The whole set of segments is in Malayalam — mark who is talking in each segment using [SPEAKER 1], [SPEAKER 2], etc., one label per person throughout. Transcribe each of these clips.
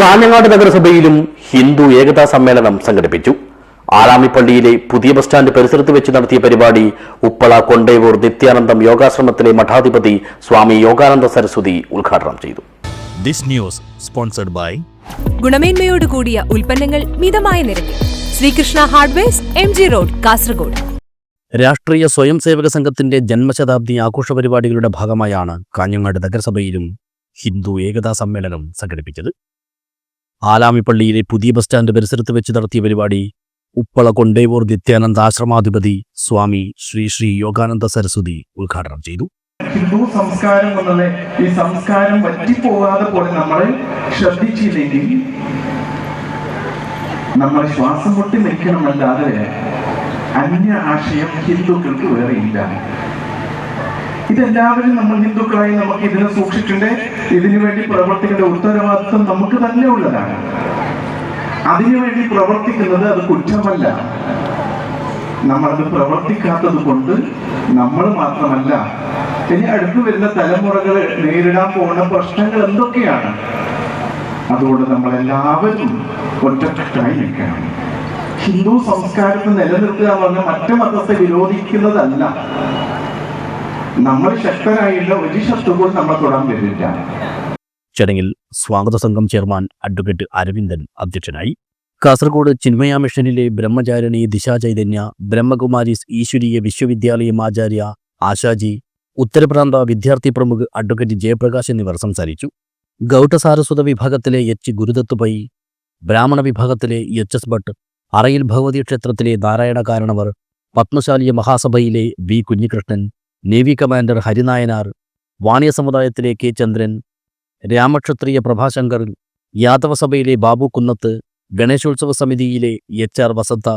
[SPEAKER 1] കാഞ്ഞങ്ങാട് നഗരസഭയിലും ഹിന്ദു ഏകതാ സമ്മേളനം സംഘടിപ്പിച്ചു. ആലാമിപ്പള്ളിയിലെ പുതിയ ബസ് സ്റ്റാൻഡ് പരിസരത്ത് വെച്ച് നടത്തിയ പരിപാടി ഉപ്പള കൊണ്ടേവൂർ നിത്യാനന്ദം യോഗാശ്രമത്തിലെ മഠാധിപതി സ്വാമി യോഗാനന്ദ സരസ്വതി ഉദ്ഘാടനം ചെയ്തു.
[SPEAKER 2] This news sponsored by
[SPEAKER 3] ഗുണമേന്മയോട് കൂടിയ ഉൽപ്പന്നങ്ങൾ മിതമായ നിരക്കിൽ. Srikrishna hardwares M G road Kasaragod.
[SPEAKER 2] Rashtriya Swayam Sevak സംഘത്തിന്റെ ജന്മശതാബ്ദി ആഘോഷ പരിപാടികളുടെ ഭാഗമായാണ് കാഞ്ഞങ്ങാട് നഗരസഭയിലും ഹിന്ദു ഏകതാ സമ്മേളനം സംഘടിപ്പിച്ചത്. ആലാമിപ്പള്ളിയിലെ പുതിയ ബസ് സ്റ്റാൻഡ് പരിസരത്ത് വെച്ച് നടത്തിയ പരിപാടി ഉപ്പള കൊണ്ടേവൂർ നിത്യാനന്ദ ആശ്രമാധിപതി സ്വാമി ശ്രീ ശ്രീ യോഗാനന്ദ സരസ്വതി ഉദ്ഘാടനം ചെയ്തു.
[SPEAKER 4] ഹിന്ദു സംസ്കാരം എന്നത് ഈ സംസ്കാരം വറ്റിപ്പോകാതെ പോലെ നമ്മൾ ശ്രദ്ധിച്ചില്ലെങ്കിൽ നമ്മളെ ശ്വാസം മുട്ടി നിൽക്കണമല്ലാതെ അന്യ ആശയം ഹിന്ദുക്കൾക്ക് വേറെയില്ല. ഇതെല്ലാവരും നമ്മൾ ഹിന്ദുക്കളായി നമുക്ക് ഇതിനെ സൂക്ഷിച്ചിട്ടുണ്ട്. ഇതിനു വേണ്ടി പ്രവർത്തിക്കേണ്ട ഉത്തരവാദിത്വം നമുക്ക് തന്നെ ഉള്ളതാണ്. അതിനുവേണ്ടി പ്രവർത്തിക്കുന്നത് അത് കുറ്റമല്ല. നമ്മളത് പ്രവർത്തിക്കാത്തത് കൊണ്ട് നമ്മൾ മാത്രമല്ല. ഇനി അടുത്ത് വരുന്ന തലമുറകൾ നേരിടാൻ പോകുന്ന പ്രശ്നങ്ങൾ എന്തൊക്കെയാണ്? അതുകൊണ്ട് നമ്മൾ എല്ലാവരും ഒറ്റക്കെട്ടായി നിൽക്കണം. ഹിന്ദു സംസ്കാരത്തെ നിലനിർത്തുക എന്ന് പറഞ്ഞാൽ മറ്റു മതത്തെ വിരോധിക്കുന്നതല്ല. നമ്മൾ ശക്തരായുള്ള ഒരു ശത്രുക്കൾ നമ്മളെ തൊടാൻ വരില്ല
[SPEAKER 2] ചടങ്ങിൽ സ്വാഗത സംഘം ചെയർമാൻ അഡ്വക്കേറ്റ് അരവിന്ദൻ അധ്യക്ഷനായി. കാസർഗോഡ് ചിന്മയ മിഷനിലെ ബ്രഹ്മചാരിണി ദിശാചൈതന്യ ബ്രഹ്മകുമാരീസ് ഈശ്വരീയ വിശ്വവിദ്യാലയം ആചാര്യ ആശാജി ഉത്തരപ്രാന്ത വിദ്യാർത്ഥി പ്രമുഖ് അഡ്വക്കേറ്റ് ജയപ്രകാശ് എന്നിവർ സംസാരിച്ചു. ഗൗട്ടസാരസ്വത വിഭാഗത്തിലെ എച്ച് ഗുരുദത്തുപൈ ബ്രാഹ്മണ വിഭാഗത്തിലെ എച്ച് എസ് ഭട്ട് അറയിൽ ഭഗവതി ക്ഷേത്രത്തിലെ നാരായണ കാരണവർ പത്മശാലിയ മഹാസഭയിലെ V Kunhikrishnan navy commander Harinayanar വാണിയ സമുദായത്തിലെ കെ ചന്ദ്രൻ രാമക്ഷത്രിയ പ്രഭാശങ്കർ യാദവ സഭയിലെ ബാബു കുന്നത്ത് ഗണേശോത്സവ സമിതിയിലെ എച്ച് ആർ വസന്ത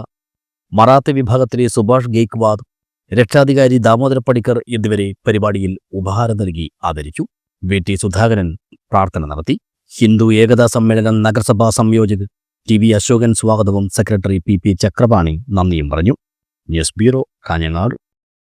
[SPEAKER 2] മറാത്തി വിഭാഗത്തിലെ സുഭാഷ് ഗേക്വാദ് രക്ഷാധികാരി ദാമോദര പണിക്കർ എന്നിവരെ പരിപാടിയിൽ ഉപഹാരം നൽകി ആദരിച്ചു. വി. ടി. സുധാകരൻ പ്രാർത്ഥന നടത്തി. ഹിന്ദു ഏകതാ സമ്മേളനം നഗരസഭാ സംയോജക് ടി. വി. അശോകൻ സ്വാഗതവും സെക്രട്ടറി പി. പി. ചക്രപാണി നന്ദിയും പറഞ്ഞു. News bureau Kanhangad.